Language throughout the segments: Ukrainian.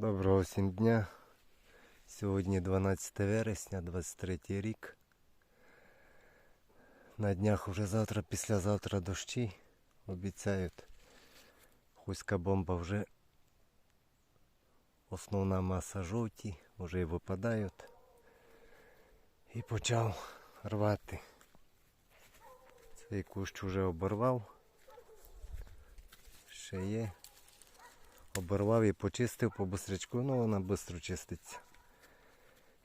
Доброго всім дня. Сьогодні 12 вересня, 23 рік. На днях уже завтра, післязавтра дощі. Обіцяють. Хуська бомба вже основна маса жовті, вже випадають. І почав рвати. Цей кущ вже оборвав. Ще є. Оборвав і почистив по бистрячку, ну вона швидко чиститься.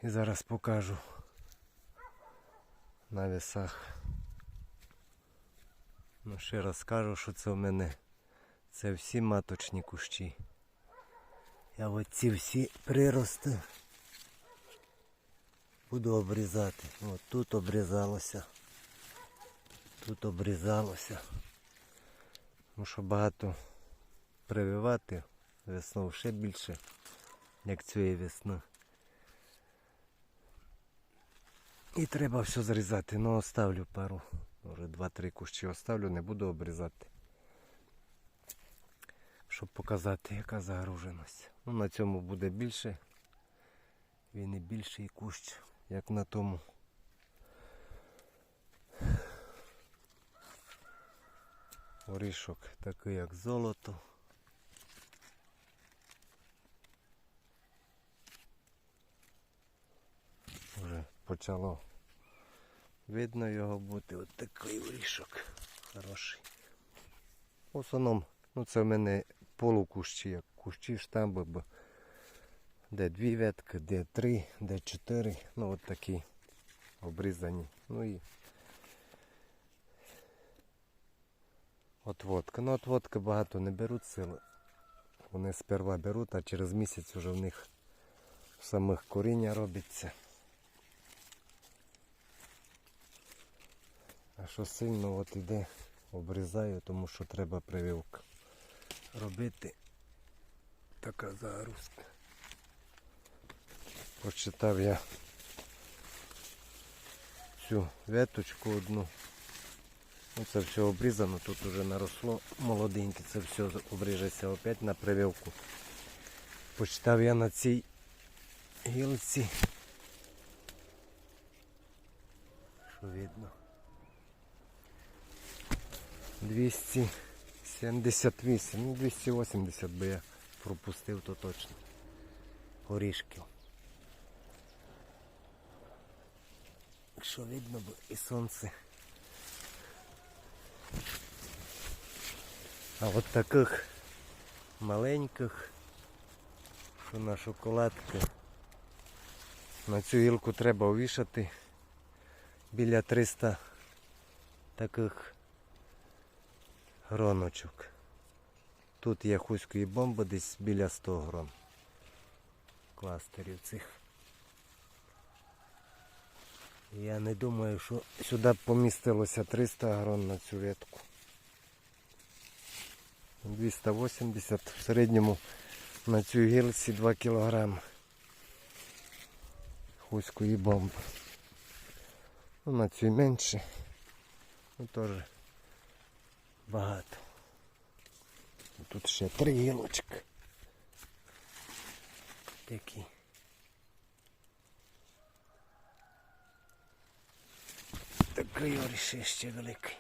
І зараз покажу на весах. Ну ще раз скажу, що це в мене це всі маточні кущі. Я оці всі прирости буду обрізати. От тут обрізалося. Тут обрізалося. Тому що багато прививати весною ще більше, як цієї весни. І треба все зрізати. Ну оставлю пару. Може два-три кущі оставлю, не буду обрізати. Щоб показати, яка загруженість. Ну, на цьому буде більше. Він і більший кущ, як на тому. Орішок такий, як золото. Вже почало видно його бути. От такий орішок хороший. В основному, ну це в мене полукущі, як кущі штамби, бо де дві ветки, де три, де чотири. Ну от такі обрізані. Ну і отводка. Ну отводки багато не беруть сили. Вони сперва беруть, а через місяць вже в них самих коріння робиться. А що сильно от іде, обрізаю, тому що треба прививка робити. Така загрузка. Почитав я цю веточку одну. Ну, це все обрізано, тут вже наросло молоденьке, це все обріжеться опять на прививку. Почитав я на цій гілці. Що видно? 278, ну 280 би я пропустив, то точно. Горішків. Що видно, бо і сонце. А от таких маленьких, що на шоколадки, на цю гілку треба увішати біля 300 таких гроночок. Тут є хуської бомби десь біля 100 грон кластерів цих. Я не думаю, що сюди помістилося 300 грон на цю ветку. 280 в середньому на цю гілці 2 кг хуської бомби. Ну, на цій менше. Ну теж багато. Тут ще три гілочки. Такі. Такий оріши ще великий.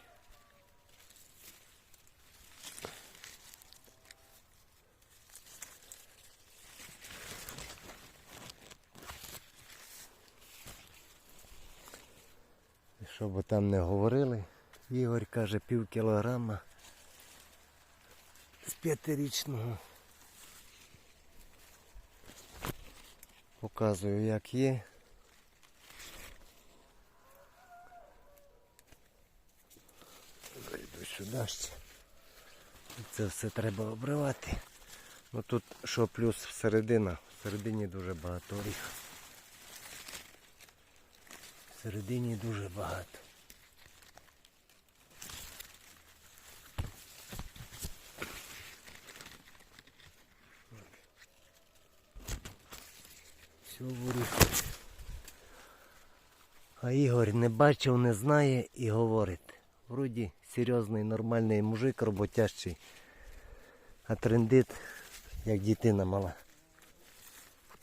Що би там не говорили, Ігор каже пів кілограма з п'ятирічного. Показую як є. Зайду сюди ще. Це все треба обривати. Ну тут що плюс всередина, всередині дуже багато оріха. Всередині дуже багато. Все в. А Ігор не бачив, не знає і говорить. Вроді серйозний, нормальний мужик, роботящий. А трендит, як дитина мала.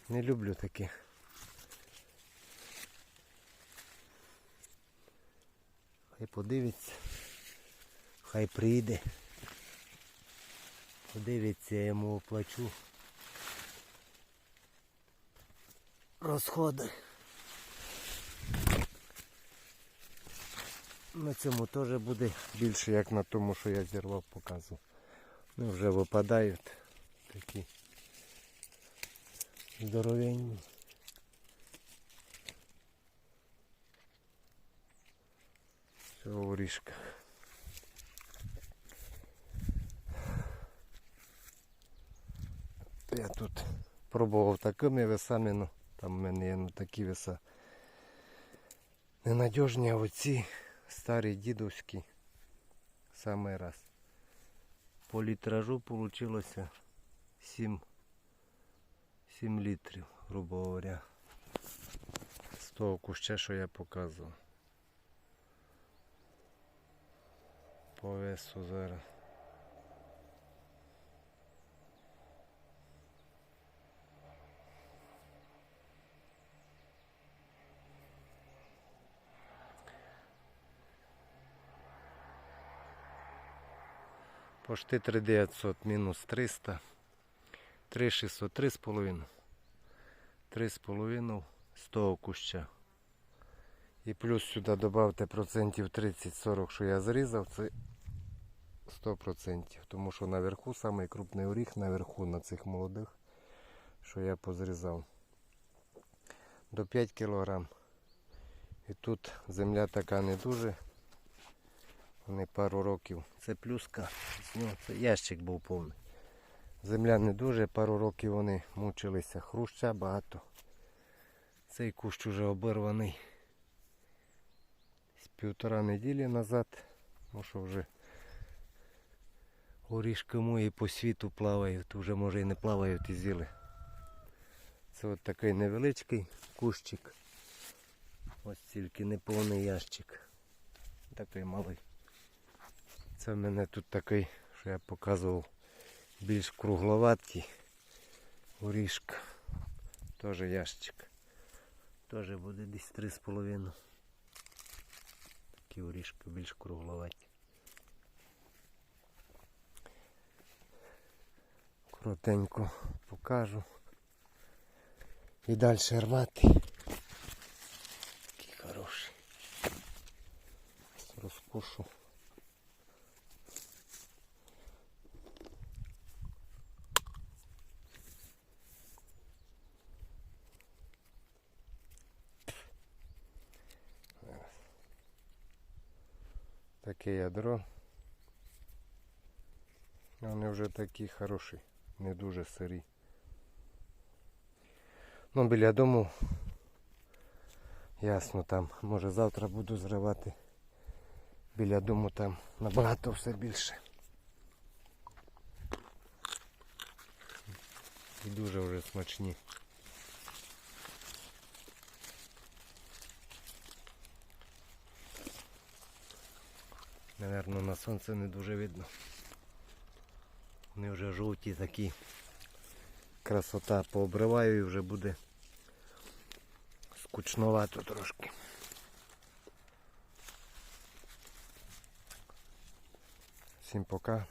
Не люблю таке. Хай подивиться. Хай прийде. Подивиться, я йому оплачу. Розходи. На цьому теж буде більше, як на тому, що я зірвав, показував. Ну вже випадають такі здоровенні. В орішках. Я тут пробував такими весами, ну там в мене є ну, такі веса. Ненадіжні, а оці старі дідовські. Самий раз. По літражу вийшло 7, 7 літрів, грубо говоря. З того куща, що я показував. По весу зараз. Пошти 3900 мінус 300. 3600, 3,5. 3,5 з того куща. І плюс сюди додавте процентів 30-40, що я зрізав, це 100%. Тому що наверху самий крупний оріх наверху на цих молодих, що я позрізав. До 5 кг. І тут земля така не дуже. Вони пару років. Це плюска. Нього це ящик був повний. Земля не дуже, пару років вони мучилися. Хруща багато. Цей кущ уже обірваний. З півтора неділі назад. Ну вже горішки мої по світу плавають. Вже може і не плавають і зіли. Це от такий невеличкий кущик. Ось тільки неповний ящик. Такий малий. Це в мене тут такий, що я показував, більш кругловатий горішка. Теж ящик. Теж буде десь 3,5. Такі горішки більш кругловаті. Коротенько покажу. І далі рвати. Такий хороший. Розкушу. Таке ядро. Вони вже такі хороші, не дуже сирі. Ну, біля дому, ясно там, може завтра буду зривати. Біля дому там набагато все більше. І дуже вже смачні. Наверно, на сонце не дуже видно. Вони вже жовті такі. Красота пообриваю і вже буде скучновато трошки. Всім пока.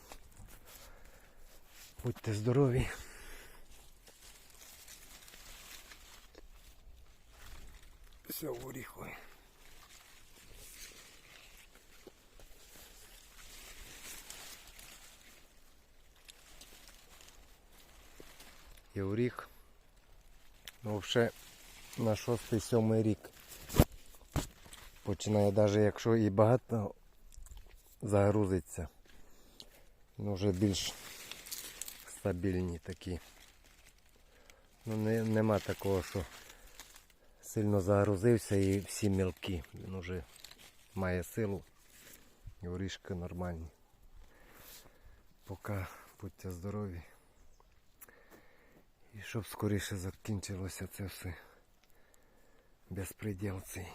Будьте здорові. Все в оріхові. І оріх. Ну, вже на шостий-сьомий рік. Починає навіть якщо і багато загрузиться. Ну вже більш стабільні такі. Ну не, нема такого, що сильно загрузився і всі мілкі. Він вже має силу і орішки нормальні. Поки будьте здорові. І щоб скоріше закінчилося це все безпреділ цей.